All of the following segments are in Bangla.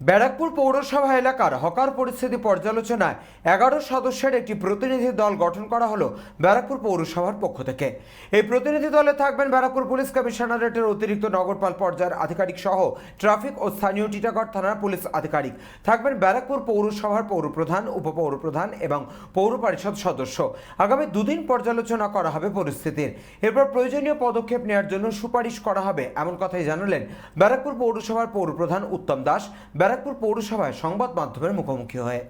ব্যারাকপুর পৌরসভা এলাকার হকার পরিস্থিতি পর্যালোচনায় এগারো সদস্যের একটি প্রতিনিধি দল গঠন করা হলো ব্যারাকপুর পৌরসভার পক্ষ থেকে। এই প্রতিনিধি দলে থাকবেন ব্যারাকপুর পুলিশ কমিশনারেটের অতিরিক্ত নগরপাল পর্যায়ের আধিকারিক সহ ট্রাফিক ও স্থানীয় টিটাগড় থানার পুলিশ আধিকারিক। থাকবেন ব্যারাকপুর পৌরসভার পৌরপ্রধান, উপপৌরপ্রধান এবং পৌর পরিষদ সদস্য। আগামী দুদিন পর্যালোচনা করা হবে পরিস্থিতির। এরপর প্রয়োজনীয় পদক্ষেপ নেওয়ার জন্য সুপারিশ করা হবে, এমন কথাই জানালেন ব্যারাকপুর পৌরসভার পৌরপ্রধান উত্তম দাস। ব্যারাকপুর পৌরসভায় সংবাদ মাধ্যমের মুখোমুখি হয়ে।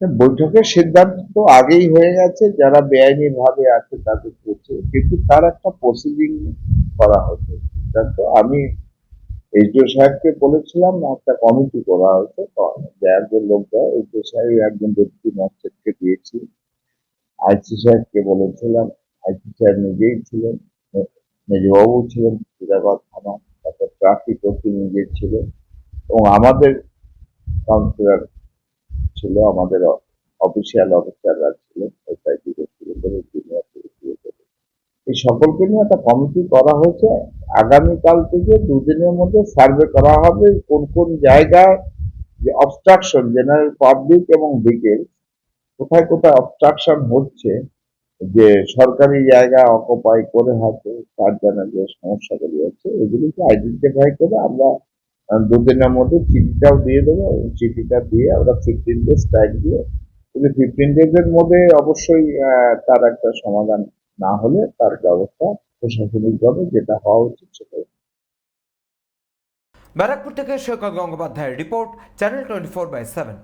বৈঠকের সিদ্ধান্ত তো আগেই হয়ে গেছে, যারা বেআইনি ভাবে আছে তাদের করছে কিন্তু তার একটা প্রসিডিং করা হচ্ছে সিদ্ধান্ত আমি এইচডিও সাহেবকে বলেছিলাম, একটা কমিটি করা হয়েছে। যার যে লোকরা এইচডিও সাহেব একজন ব্যক্তি ম্যাজিস্ট্রেটকে দিয়েছি। আইসি সাহেবকে বলেছিলাম, আইসি সাহেব নিজেই ছিলেন মেজবাবু ছিলেন সিরাবাদ থানা তারপর ট্রাফিক ওসি নিজে ছিলেন। এবং আমাদের কাউন্সিলর ছিল, আমাদের অফিসিয়াল অফিসাররা ছিলেন এসআইটি ছিল এই সকলকে নিয়ে একটা কমিটি করা হয়েছে। আগামীকাল থেকে দুদিনের মধ্যে সার্ভে করা হবে কোন কোন জায়গায় যে অবস্ট্রাকশন জেনারেল পাবলিক এবং বিকেল, কোথায় কোথায় অবস্ট্রাকশন হচ্ছে, যে সরকারি জায়গা অকুপাই করে হয়তো তার জন্য যে সমস্যাগুলি হচ্ছে এগুলিকে আইডেন্টিফাই করে আমরা দুদিনের মধ্যে চিঠিটাও দিয়ে দেবো চিঠিটা দিয়ে আমরা ফিফটিন ডেজ টাইম দিয়ে কিন্তু ফিফটিন ডেজের মধ্যে অবশ্যই তার একটা সমাধান না হলে তার ব্যবস্থা প্রশাসনিকভাবে যেটা হওয়া উচিত সেটা ব্যারাকপুর থেকে সৈকত গঙ্গোপাধ্যায়ের report, channel twenty four by seven.